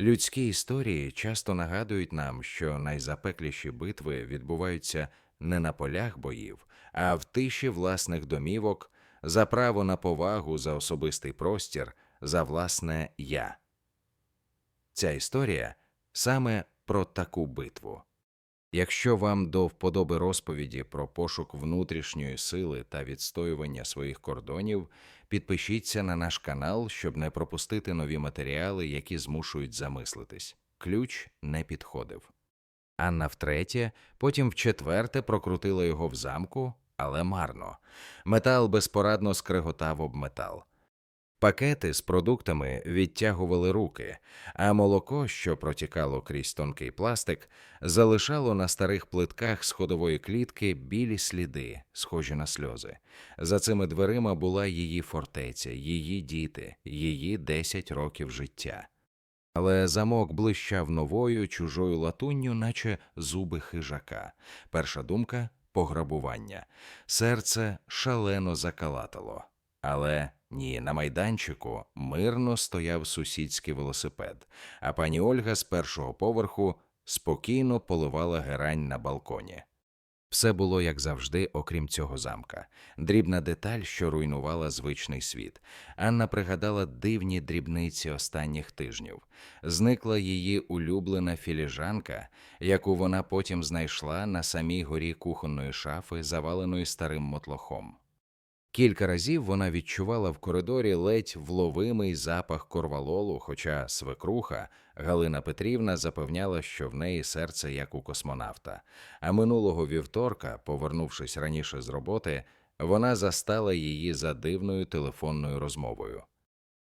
Людські історії часто нагадують нам, що найзапекліші битви відбуваються не на полях боїв, а в тиші власних домівок, за право на повагу, за особистий простір, за власне я. Ця історія саме про таку битву. Якщо вам до вподоби розповіді про пошук внутрішньої сили та відстоювання своїх кордонів, підпишіться на наш канал, щоб не пропустити нові матеріали, які змушують замислитись. Ключ не підходив. Анна втретє, потім вчетверте прокрутила його в замку, але марно. Метал безпорадно скриготав об метал. Пакети з продуктами відтягували руки, а молоко, що протікало крізь тонкий пластик, залишало на старих плитках сходової клітки білі сліди, схожі на сльози. За цими дверима була її фортеця, її діти, її десять років життя. Але замок блищав новою чужою латунню, наче зуби хижака. Перша думка пограбування. Серце шалено закалатало. Але ні, на майданчику мирно стояв сусідський велосипед, а пані Ольга з першого поверху спокійно поливала герань на балконі. Все було як завжди, окрім цього замка. Дрібна деталь, що руйнувала звичний світ. Анна пригадала дивні дрібниці останніх тижнів. Зникла її улюблена філіжанка, яку вона потім знайшла на самій горі кухонної шафи, заваленої старим мотлохом. Кілька разів вона відчувала в коридорі ледь вловимий запах корвалолу, хоча свекруха Галина Петрівна запевняла, що в неї серце як у космонавта. А минулого вівторка, повернувшись раніше з роботи, вона застала її за дивною телефонною розмовою.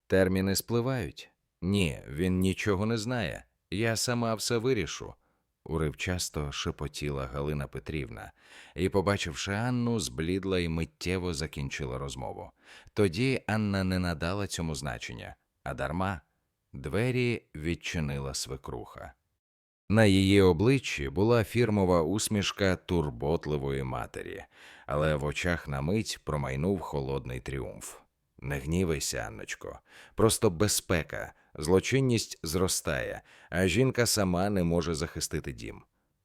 Терміни спливають? Ні, він нічого не знає. Я сама все вирішу. Уривчасто шепотіла Галина Петрівна, і, побачивши Анну, зблідла і миттєво закінчила розмову. Тоді Анна не надала цьому значення, а дарма двері відчинила свекруха. На її обличчі була фірмова усмішка турботливої матері, але в очах на мить промайнув холодний тріумф. Не гнівайся, Анночко, просто безпека, злочинність зростає, а жінка сама не може захистити дім.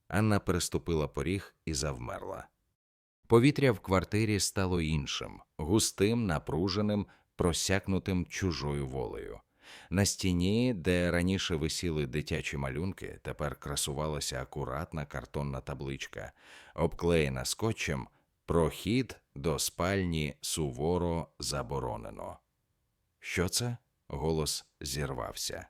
Анна переступила поріг і завмерла. Повітря в квартирі стало іншим, густим, напруженим, просякнутим чужою волею. На стіні, де раніше висіли дитячі малюнки, тепер красувалася акуратна картонна табличка, обклеєна скотчем Прохід до спальні суворо заборонено. Що це? Голос зірвався.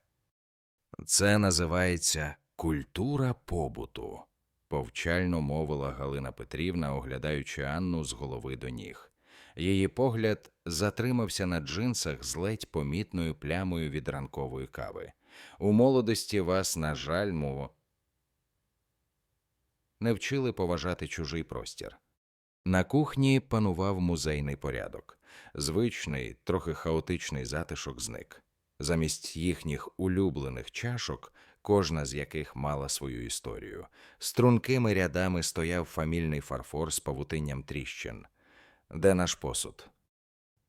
Це називається культура побуту, повчально мовила Галина Петрівна, оглядаючи Анну з голови до ніг. Її погляд затримався на джинсах з ледь помітною плямою від ранкової кави. У молодості вас, на жаль, мов... не вчили поважати чужий простір. На кухні панував музейний порядок. Звичний, трохи хаотичний затишок зник. Замість їхніх улюблених чашок, кожна з яких мала свою історію, стрункими рядами стояв фамільний фарфор з павутинням тріщин. Де наш посуд?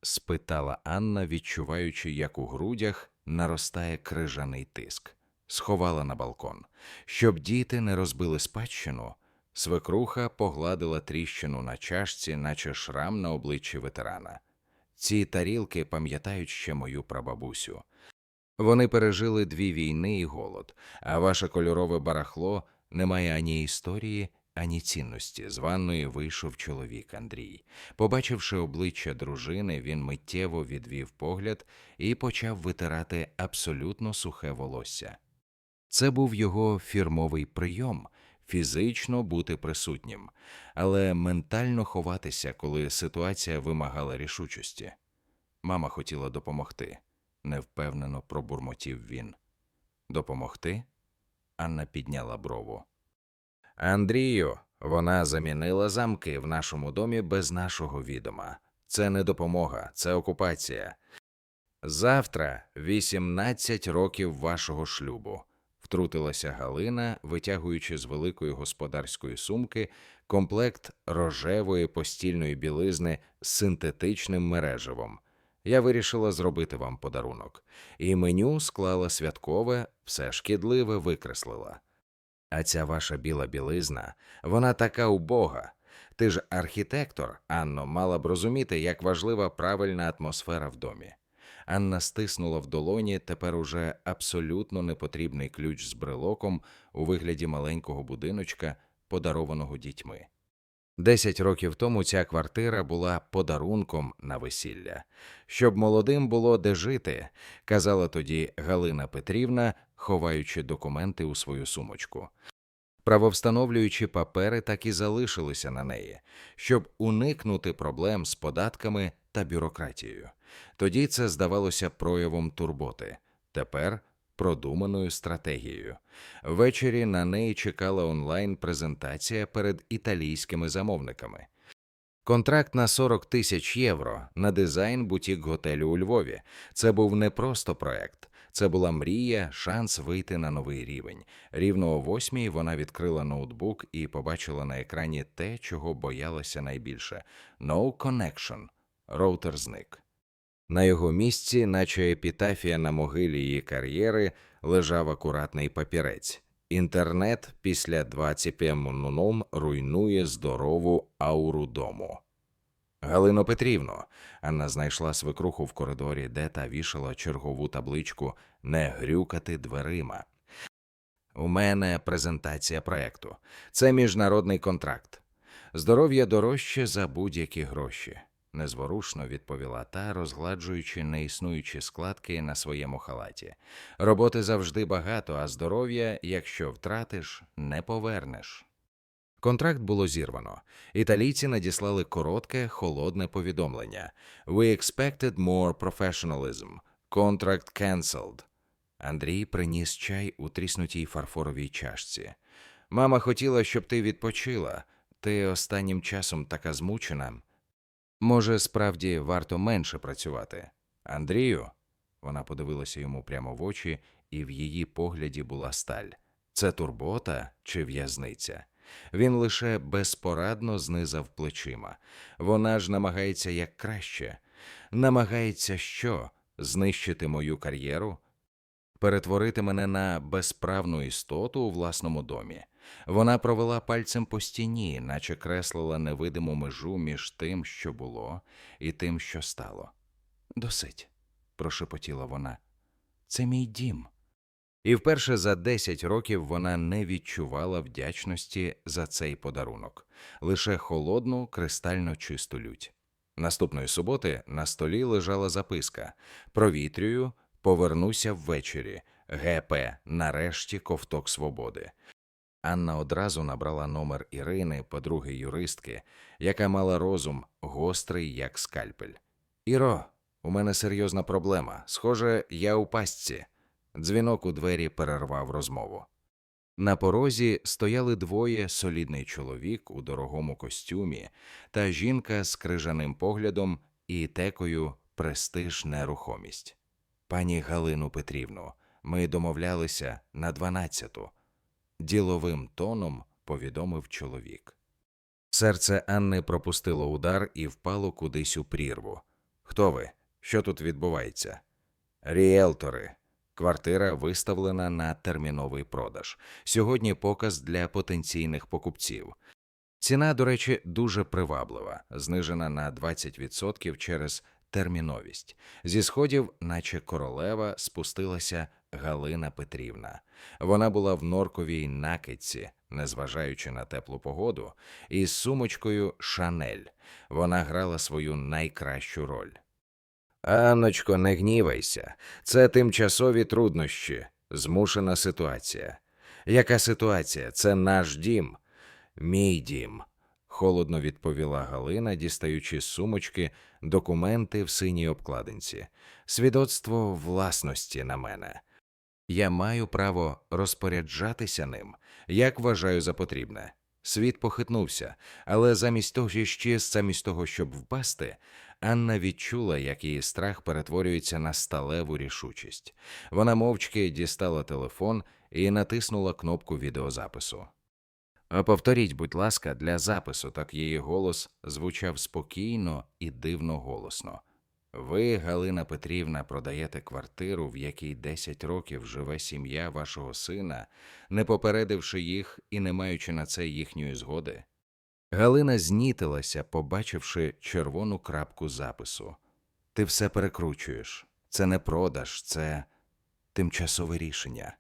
спитала Анна, відчуваючи, як у грудях наростає крижаний тиск. Сховала на балкон. Щоб діти не розбили спадщину, свекруха погладила тріщину на чашці, наче шрам на обличчі ветерана. Ці тарілки пам'ятають ще мою прабабусю. Вони пережили дві війни і голод, а ваше кольорове барахло не має ані історії, ані цінності. З ванної вийшов чоловік Андрій. Побачивши обличчя дружини, він миттєво відвів погляд і почав витирати абсолютно сухе волосся. Це був його фірмовий прийом фізично бути присутнім, але ментально ховатися, коли ситуація вимагала рішучості. Мама хотіла допомогти, невпевнено пробурмотів він. Допомогти? Анна підняла брову. Андрію, вона замінила замки в нашому домі без нашого відома. Це не допомога, це окупація. Завтра 18 років вашого шлюбу, втрутилася Галина, витягуючи з великої господарської сумки комплект рожевої постільної білизни з синтетичним мереживом. Я вирішила зробити вам подарунок. І меню склала святкове, все шкідливе викреслила. А ця ваша біла білизна, вона така убога. Ти ж архітектор, Анно, мала б розуміти, як важлива правильна атмосфера в домі. Анна стиснула в долоні тепер уже абсолютно непотрібний ключ з брелоком у вигляді маленького будиночка, подарованого дітьми. Десять років тому ця квартира була подарунком на весілля, щоб молодим було де жити, казала тоді Галина Петрівна, ховаючи документи у свою сумочку. Правовстановлюючі папери так і залишилися на неї, щоб уникнути проблем з податками та бюрократією. Тоді це здавалося проявом турботи, тепер продуманою стратегією. Ввечері на неї чекала онлайн-презентація перед італійськими замовниками. Контракт на 40 тисяч євро на дизайн бутік готелю у Львові. Це був не просто проект. Це була мрія, шанс вийти на новий рівень. Рівно о восьмій вона відкрила ноутбук і побачила на екрані те, чого боялася найбільше: No connection. Роутер зник. На його місці, наче епітафія на могилі її кар'єри, лежав акуратний папірець. Інтернет після 20 ном руйнує здорову ауру дому. Галино Петрівно, Анна знайшла свекруху в коридорі, де та вішала чергову табличку Не грюкати дверима. У мене презентація проекту. Це міжнародний контракт. Здоров'я дорожче за будь-які гроші, незворушно відповіла та, розгладжуючи неіснуючі складки на своєму халаті. Роботи завжди багато, а здоров'я, якщо втратиш, не повернеш. Контракт було зірвано. Італійці надіслали коротке, холодне повідомлення. We expected more professionalism. Contract cancelled. Андрій приніс чай у тріснутій фарфоровій чашці. Мама хотіла, щоб ти відпочила. Ти останнім часом така змучена. Може, справді варто менше працювати. Андрію, вона подивилася йому прямо в очі, і в її погляді була сталь. Це турбота чи в'язниця? Він лише безпорадно знизав плечима. Вона ж намагається як краще. Намагається що? Знищити мою кар'єру? Перетворити мене на безправну істоту у власному домі. Вона провела пальцем по стіні, наче креслила невидиму межу між тим, що було, і тим, що стало. Досить, прошепотіла вона. Це мій дім. І вперше за 10 років вона не відчувала вдячності за цей подарунок, лише холодну, кристально чисту лють. Наступної суботи на столі лежала записка Провітрюю, повернуся ввечері. ГП. Нарешті ковток свободи. Анна одразу набрала номер Ірини, подруги юристки, яка мала розум гострий, як скальпель. Іро, у мене серйозна проблема. Схоже, я у пастці. Дзвінок у двері перервав розмову. На порозі стояли двоє солідний чоловік у дорогому костюмі та жінка з крижаним поглядом і текою престиж нерухомість. Пані Галину Петрівну, ми домовлялися на дванадцяту. Діловим тоном повідомив чоловік. Серце Анни пропустило удар і впало кудись у прірву. Хто ви? Що тут відбувається? Ріелтори. Квартира виставлена на терміновий продаж. Сьогодні показ для потенційних покупців. Ціна, до речі, дуже приваблива, знижена на 20% через терміновість. Зі сходів, наче королева, спустилася Галина Петрівна. Вона була в норковій накидці, незважаючи на теплу погоду, із сумочкою Шанель. Вона грала свою найкращу роль. Анночко, не гнівайся. Це тимчасові труднощі, змушена ситуація. Яка ситуація? Це наш дім, мій дім, холодно відповіла Галина, дістаючи з сумочки документи в синій обкладинці, свідоцтво власності на мене. Я маю право розпоряджатися ним, як вважаю за потрібне. Світ похитнувся, але замість того, ще замість того, щоб впасти, Анна відчула, як її страх перетворюється на сталеву рішучість. Вона мовчки дістала телефон і натиснула кнопку відеозапису. «А Повторіть, будь ласка, для запису, так її голос звучав спокійно і дивно голосно. Ви, Галина Петрівна, продаєте квартиру, в якій 10 років живе сім'я вашого сина, не попередивши їх і не маючи на це їхньої згоди. Галина знітилася, побачивши червону крапку запису. Ти все перекручуєш. Це не продаж, це тимчасове рішення.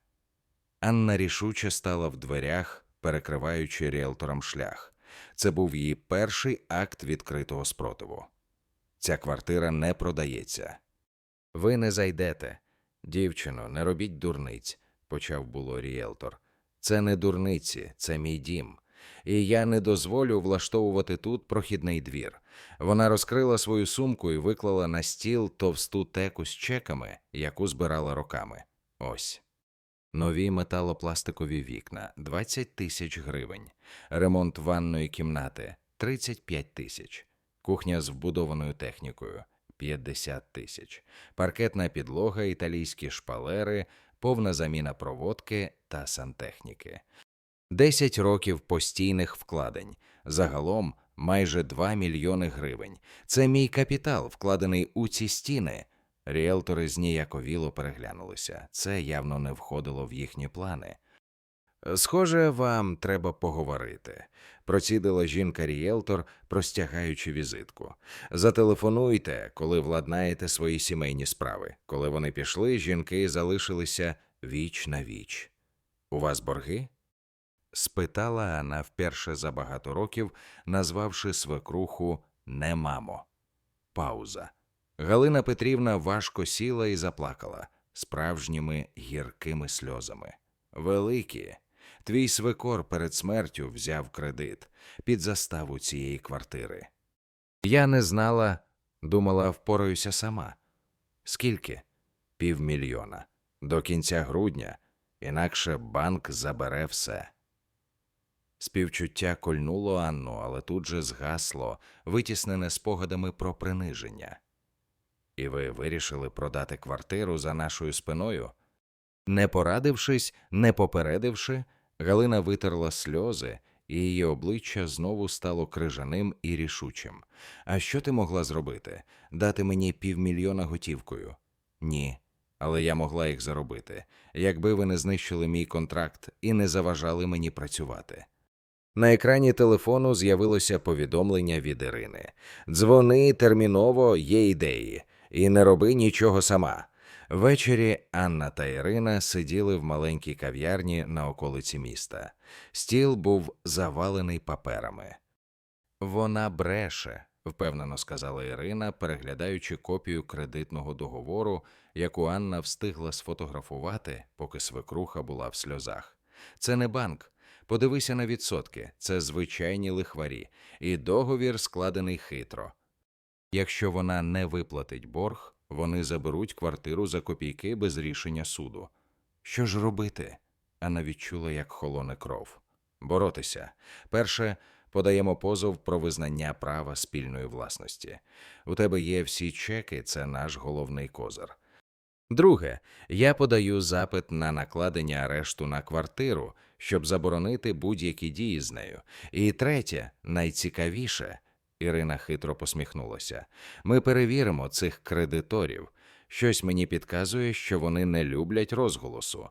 Анна рішуче стала в дверях, перекриваючи ріелторам шлях. Це був її перший акт відкритого спротиву. Ця квартира не продається. Ви не зайдете. Дівчино, не робіть дурниць, почав було ріелтор. Це не дурниці, це мій дім. І я не дозволю влаштовувати тут прохідний двір. Вона розкрила свою сумку і виклала на стіл товсту теку з чеками, яку збирала роками. Ось. Нові металопластикові вікна 20 тисяч гривень, ремонт ванної кімнати 35 тисяч, кухня з вбудованою технікою 50 тисяч, паркетна підлога, італійські шпалери, повна заміна проводки та сантехніки. 10 років постійних вкладень. Загалом майже 2 мільйони гривень. Це мій капітал, вкладений у ці стіни. Ріелтори зніяковіло переглянулися. Це явно не входило в їхні плани. Схоже, вам треба поговорити, процідила жінка ріелтор, простягаючи візитку. Зателефонуйте, коли владнаєте свої сімейні справи. Коли вони пішли, жінки залишилися віч на віч. У вас борги? спитала Анна вперше за багато років, назвавши свекруху не мамо. Пауза. Галина Петрівна важко сіла і заплакала справжніми гіркими сльозами. Великі. Твій свекор перед смертю взяв кредит під заставу цієї квартири. Я не знала, думала, впораюся сама. Скільки? Півмільйона. До кінця грудня, інакше банк забере все. Співчуття кольнуло Анну, але тут же згасло, витіснене спогадами про приниження. І ви вирішили продати квартиру за нашою спиною? Не порадившись, не попередивши, Галина витерла сльози, і її обличчя знову стало крижаним і рішучим. А що ти могла зробити? Дати мені півмільйона готівкою? Ні. Але я могла їх заробити, якби ви не знищили мій контракт і не заважали мені працювати. На екрані телефону з'явилося повідомлення від Ірини: Дзвони терміново, є ідеї, і не роби нічого сама. Ввечері Анна та Ірина сиділи в маленькій кав'ярні на околиці міста. Стіл був завалений паперами. Вона бреше, впевнено сказала Ірина, переглядаючи копію кредитного договору, яку Анна встигла сфотографувати, поки свекруха була в сльозах. Це не банк. Подивися на відсотки, це звичайні лихварі, і договір складений хитро. Якщо вона не виплатить борг, вони заберуть квартиру за копійки без рішення суду. Що ж робити? Анна відчула, як холоне кров. Боротися. Перше, подаємо позов про визнання права спільної власності. У тебе є всі чеки, це наш головний козир. Друге, я подаю запит на накладення арешту на квартиру, щоб заборонити будь-які дії з нею. І третє, найцікавіше, Ірина хитро посміхнулася. Ми перевіримо цих кредиторів. Щось мені підказує, що вони не люблять розголосу.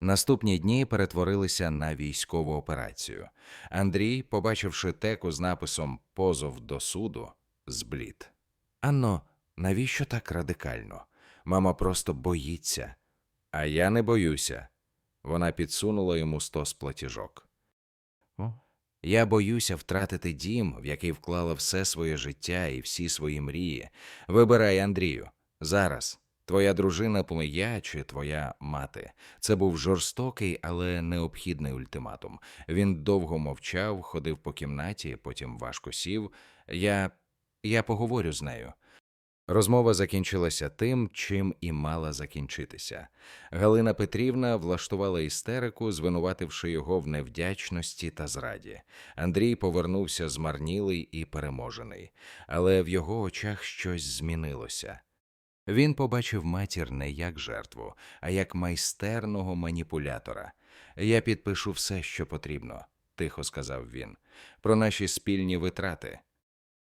Наступні дні перетворилися на військову операцію. Андрій, побачивши теку з написом Позов до суду, зблід. Анно, навіщо так радикально? Мама просто боїться. А я не боюся. Вона підсунула йому стос платіжок. Я боюся втратити дім, в який вклала все своє життя і всі свої мрії. Вибирай, Андрію, зараз. Твоя дружина плея чи твоя мати. Це був жорстокий, але необхідний ультиматум. Він довго мовчав, ходив по кімнаті, потім важко сів. Я. я поговорю з нею. Розмова закінчилася тим, чим і мала закінчитися. Галина Петрівна влаштувала істерику, звинувативши його в невдячності та зраді. Андрій повернувся змарнілий і переможений, але в його очах щось змінилося. Він побачив матір не як жертву, а як майстерного маніпулятора. Я підпишу все, що потрібно, тихо сказав він, про наші спільні витрати.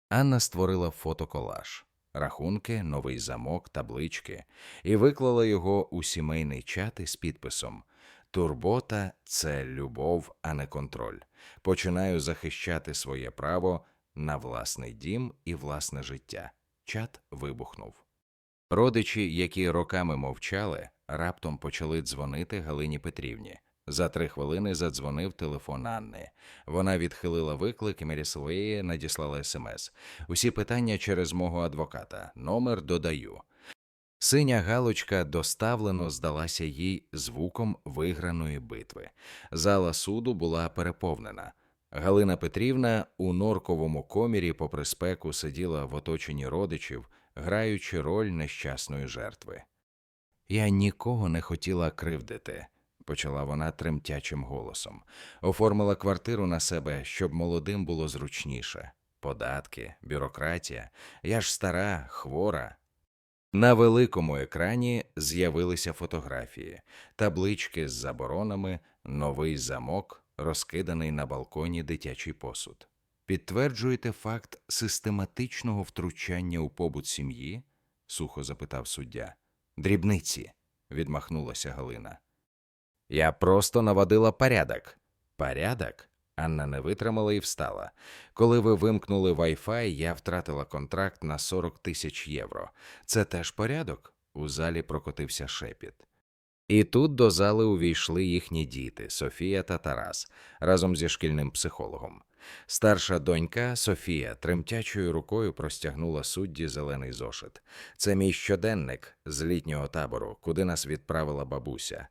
Анна створила фотоколаж. Рахунки, новий замок, таблички, і виклала його у сімейний чат із підписом Турбота це любов, а не контроль. Починаю захищати своє право на власний дім і власне життя. Чат вибухнув. Родичі, які роками мовчали, раптом почали дзвонити Галині Петрівні. За три хвилини задзвонив телефон Анни. Вона відхилила виклик і Мерісової надіслала смс. Усі питання через мого адвоката. Номер додаю. Синя галочка доставлено здалася їй звуком виграної битви. Зала суду була переповнена. Галина Петрівна у норковому комірі попри спеку сиділа в оточенні родичів, граючи роль нещасної жертви. Я нікого не хотіла кривдити, почала вона тремтячим голосом. Оформила квартиру на себе, щоб молодим було зручніше. Податки, бюрократія. Я ж стара, хвора. На великому екрані з'явилися фотографії, таблички з заборонами, новий замок, розкиданий на балконі дитячий посуд. Підтверджуєте факт систематичного втручання у побут сім'ї? сухо запитав суддя. Дрібниці, відмахнулася Галина. Я просто наводила порядок. Порядок? Анна не витримала і встала. Коли ви вимкнули Wi-Fi, я втратила контракт на 40 тисяч євро. Це теж порядок? У залі прокотився шепіт. І тут до зали увійшли їхні діти Софія та Тарас разом зі шкільним психологом. Старша донька Софія тремтячою рукою простягнула судді зелений зошит. Це мій щоденник з літнього табору, куди нас відправила бабуся.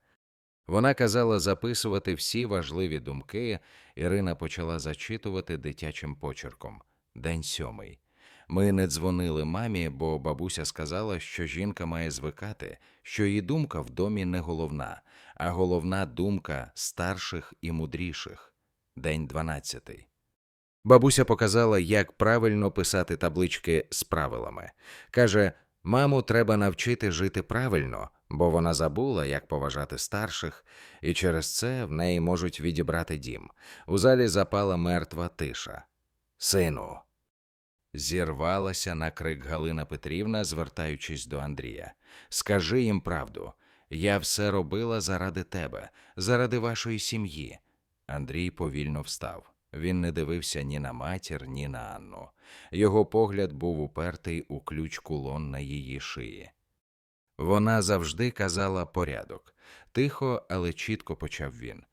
Вона казала записувати всі важливі думки. Ірина почала зачитувати дитячим почерком. День сьомий. Ми не дзвонили мамі, бо бабуся сказала, що жінка має звикати, що її думка в домі не головна, а головна думка старших і мудріших. День дванадцятий. Бабуся показала, як правильно писати таблички з правилами. Каже: маму треба навчити жити правильно, бо вона забула, як поважати старших, і через це в неї можуть відібрати дім. У залі запала мертва тиша. Сину. Зірвалася на крик Галина Петрівна, звертаючись до Андрія. Скажи їм правду. Я все робила заради тебе, заради вашої сім'ї. Андрій повільно встав. Він не дивився ні на матір, ні на Анну. Його погляд був упертий у ключ кулон на її шиї. Вона завжди казала порядок. Тихо, але чітко почав він.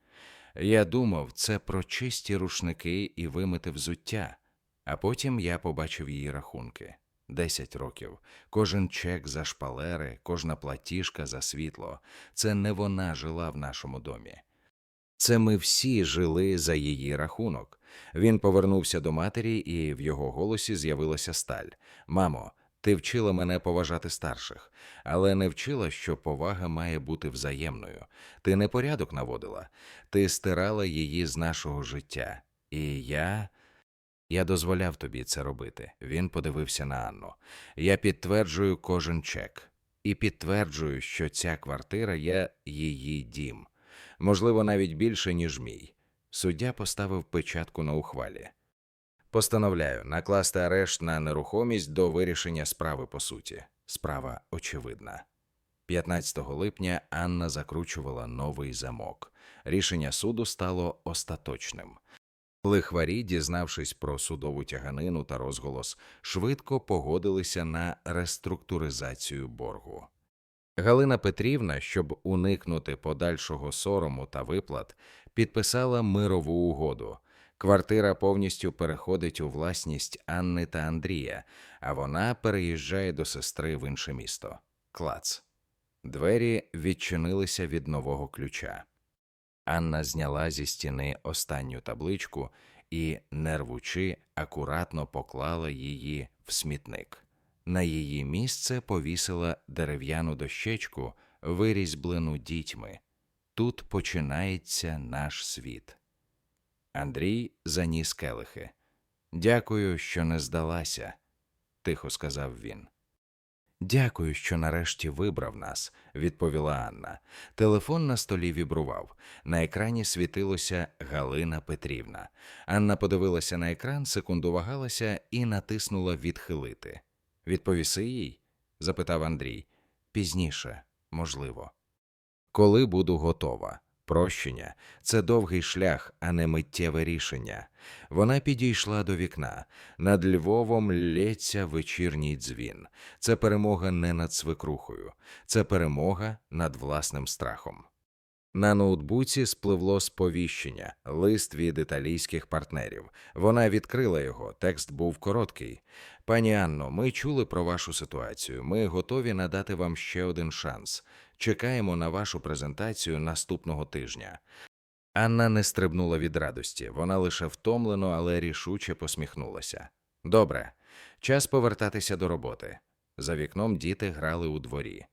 Я думав, це про чисті рушники і вимите взуття. А потім я побачив її рахунки. Десять років. Кожен чек за шпалери, кожна платіжка за світло. Це не вона жила в нашому домі. Це ми всі жили за її рахунок. Він повернувся до матері, і в його голосі з'явилася сталь. Мамо, ти вчила мене поважати старших, але не вчила, що повага має бути взаємною. Ти не порядок наводила, ти стирала її з нашого життя. І я. Я дозволяв тобі це робити. Він подивився на Анну. Я підтверджую кожен чек і підтверджую, що ця квартира є її дім. Можливо, навіть більше, ніж мій. Суддя поставив печатку на ухвалі. Постановляю накласти арешт на нерухомість до вирішення справи по суті. Справа очевидна. 15 липня Анна закручувала новий замок. Рішення суду стало остаточним. Лихварі, дізнавшись про судову тяганину та розголос, швидко погодилися на реструктуризацію боргу. Галина Петрівна, щоб уникнути подальшого сорому та виплат, підписала мирову угоду. Квартира повністю переходить у власність Анни та Андрія, а вона переїжджає до сестри в інше місто. Клац. Двері відчинилися від нового ключа. Анна зняла зі стіни останню табличку і, не рвучи, акуратно поклала її в смітник. На її місце повісила дерев'яну дощечку, вирізьблену дітьми. Тут починається наш світ. Андрій заніс келихи. Дякую, що не здалася, тихо сказав він. Дякую, що нарешті вибрав нас, відповіла Анна. Телефон на столі вібрував. На екрані світилося Галина Петрівна. Анна подивилася на екран, секунду вагалася і натиснула відхилити. Відповіси їй? запитав Андрій. Пізніше, можливо. Коли буду готова. Прощення це довгий шлях, а не миттєве рішення. Вона підійшла до вікна. Над Львовом лється вечірній дзвін. Це перемога не над свекрухою, це перемога над власним страхом. На ноутбуці спливло сповіщення, лист від італійських партнерів. Вона відкрила його. Текст був короткий. Пані Анно, ми чули про вашу ситуацію. Ми готові надати вам ще один шанс. Чекаємо на вашу презентацію наступного тижня. Анна не стрибнула від радості. Вона лише втомлено, але рішуче посміхнулася. Добре, час повертатися до роботи. За вікном діти грали у дворі.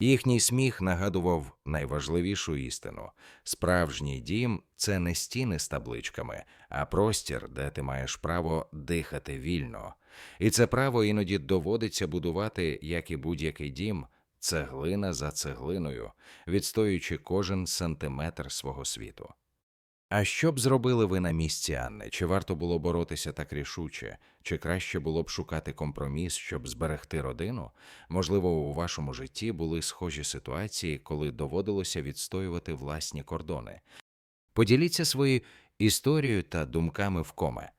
Їхній сміх нагадував найважливішу істину: справжній дім це не стіни з табличками, а простір, де ти маєш право дихати вільно. І це право іноді доводиться будувати, як і будь-який дім, цеглина за цеглиною, відстоюючи кожен сантиметр свого світу. А що б зробили ви на місці Анни? Чи варто було боротися так рішуче? Чи краще було б шукати компроміс, щоб зберегти родину? Можливо, у вашому житті були схожі ситуації, коли доводилося відстоювати власні кордони. Поділіться своєю історією та думками в коме.